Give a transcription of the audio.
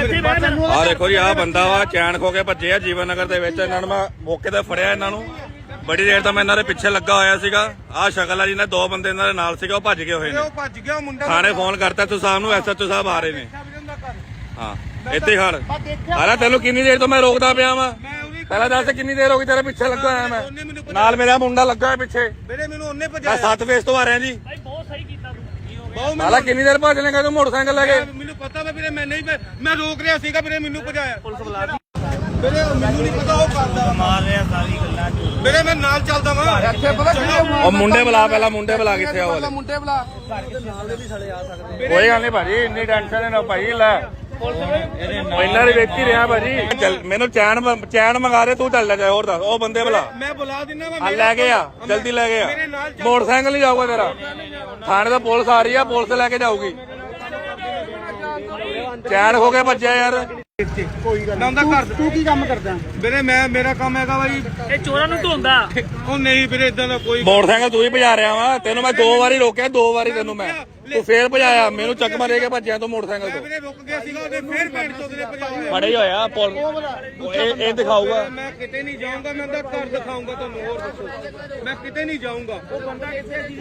ਆ ਦੇਖੋ ਜੀ ਆ ਬੰਦਾ ਵਾ ਚੈਨ ਖੋ ਕੇ ਭੱਜੇ ਆ ਜੀਵਨ ਨਗਰ ਦੇ ਵਿੱਚ। ਇਹਨਾਂ ਨੂੰ ਮੈਂ ਮੌਕੇ ਤੇ ਫੜਿਆ ਇਹਨਾਂ ਨੂੰ। ਬੜੀ ਦੇਰ ਤੋਂ ਮੈਂ ਇਹਨਾਂ ਦੇ ਪਿੱਛੇ ਲੱਗਾ ਹੋਇਆ ਸੀਗਾ। ਆ ਸ਼ਕਲ ਆ ਜੀ ਨੇ ਦੋ ਬੰਦੇ ਇਹਨਾਂ ਦੇ ਨਾਲ ਸੀਗਾ ਉਹ ਭੱਜ ਗਏ ਹੋਏ ਨੇ। ਉਹ ਭੱਜ ਗਿਆ ਮੁੰਡਾ ਥਾਣੇ ਫੋਨ ਕਰਤਾ ਤੂੰ ਸਾਹਿਬ ਨੂੰ ਐਸਐਚਓ ਸਾਹਿਬ ਆ ਰਹੇ ਨੇ। ਹਾਂ ਇੱਥੇ ਹੀ ਖੜ। ਆਲਾ ਤੈਨੂੰ ਕਿੰਨੀ ਦੇਰ ਤੋਂ ਮੈਂ ਰੋਕਦਾ ਪਿਆ ਵਾਂ? ਮੈਂ ਪਹਿਲਾਂ ਦੱਸ ਕਿੰਨੀ ਦੇਰ ਹੋ ਗਈ ਤੇਰੇ ਪਿੱਛੇ ਲੱਗਾ ਹੋਇਆ ਮੈਂ? ਨਾਲ ਮੇਰਾ ਮੁੰਡਾ ਲੱਗਾ ਹੋਇਆ ਪਿੱਛੇ। ਵੀਰੇ ਮੈਨੂੰ ਉਹਨੇ ਮੈਂ ਭਜਾਇਆ। ਸੱਤ ਫੇਸ ਤੋਂ ਆ ਰਿਹਾ ਜੀ। ਬਹੁਤ ਆਲਾ ਕਿੰਨੀ ਦੇਰ ਭੱਜ ਲੇਗਾ ਤੂੰ ਮੋਟਰਸਾਈਕਲ ਲੈ ਕੇ? ਮੈਨੂੰ ਪਤਾ ਵਾ ਵੀਰੇ ਮੈਂ ਨਹੀਂ ਮੈਂ ਰੋਕ ਰਿਹਾ ਸੀਗਾ ਵੀਰੇ ਮੈਨੂੰ ਭਜਾਇਆ। ਪੁਲਿਸ ਬੁਲਾ ਵੀਰੇ ਮੈਨੂੰ ਨਹੀਂ ਪਤਾ ਉਹ ਕਰਦਾ ਮਾਰ ਰਿਹਾ ਸਾਰੀ ਗੱਲਾਂ ਵੀਰੇ ਮੈਂ ਨਾਲ ਚੱਲਦਾ ਵਾਂ। ਇੱਥੇ ਪਤਾ? ਉਹ ਮੁੰਡੇ ਬੁਲਾ ਪਹਿਲਾਂ ਮੁੰਡੇ ਬੁਲਾ ਕਿੱਥੇ ਆ ਉਹ? ਵਾਲੇ? ਮੁੰਡੇ ਬੁਲਾ। ਕੋਈ ਗੱਲ ਨਹੀਂ ਭਾਜੀ ਇੰਨੀ ਟੈਨਸ਼ਨ ਨਾ ਭਾਜੀ ਲੈ। ਪਹਿਲਾਂ ਹੀ ਵੇਖੀ ਰਿਹਾ ਭਾਜੀ। ਚੱਲ ਮੈਨੂੰ ਚੈਨ ਮ- ਚੈਨ ਮੰਗਾ ਦੇ ਤੂੰ ਚੱਲ ਲੈ ਜਾ ਹੋਰ ਦੱਸ। ਉਹ ਬੰਦੇ ਬੁਲਾ ਮੈਂ ਬੁਲਾ ਦਿੰਦਾ ਵਾ ਆ ਲੈ ਕੇ ਆ ਜਲਦੀ ਲੈ ਕੇ ਆ। ਮੇਰੇ ਨਾਲ ਚੱਲ। ਮੋਟਰਸਾਈਕਲ ਨਹੀਂ ਜਾਊਗਾ ਤੇਰਾ। ਥਾਣੇ ਦਾ ਪੁਲਿਸ ਆ ਰਹੀ ਆ ਪੁਲਿਸ ਲੈ ਕੇ ਜਾਊਗੀ। ਚੈਨ ਹੋ ਕੇ ਭੱਜਿਆ ਯਾਰ। ਮੈਂ ਉਹਦਾ ਘਰ ਤੂੰ ਕੀ ਕੰਮ ਕਰਦਾ? ਵੀਰੇ ਮੈਂ ਮੇਰਾ ਕੰਮ ਹੈਗਾ ਵਾ ਜੀ। ਇਹ ਚੋਰਾਂ ਨੂੰ ਧੋਂਦਾ। ਉਹ ਨਹੀਂ ਵੀਰੇ ਇਦਾਂ ਦਾ ਕੋਈ ਮੋਟਰਸਾਈਕਲ ਤੂੰ ਹੀ ਭਜਾ ਰਿਹਾ ਵਾ। ਤੈਨੂੰ ਮੈਂ ਦੋ ਵਾਰੀ ਰੋਕਿਆ ਦੋ ਵਾਰੀ ਤੈਨੂੰ ਮੈਂ। ਤੂੰ ਫੇਰ ਭਜਾਇਆ ਮੈਨੂੰ ਚੱਕ ਮਾਰੇ ਕੇ ਭੱਜਿਆ ਤੂੰ ਮੋਟਰਸਾਈਕਲ ਤੋਂ। ਵੀਰੇ ਰੁਕ ਗਿਆ ਸੀਗਾ ਉਹਦੇ ਫੇਰ ਭੈਣ ਤੋਂ ਵੀਰੇ ਭਜਾਇਆ। ਬੜੇ ਹੋਇਆ ਪੁਲ ਇਹ ਇਹ ਦਿਖਾਊਗਾ। ਮੈਂ ਕਿਤੇ ਨਹੀਂ ਜਾਊਂਗਾ ਮੈਂ ਉਹਦਾ ਘਰ ਦਿਖਾਊਂਗਾ ਤੁਹਾਨੂੰ ਹੋਰ ਦੱਸੋ। ਮੈਂ ਕਿਤੇ ਨਹੀਂ ਜਾਊਂਗਾ। ਉਹ ਬੰਦਾ ਕਿੱਥੇ ਸੀ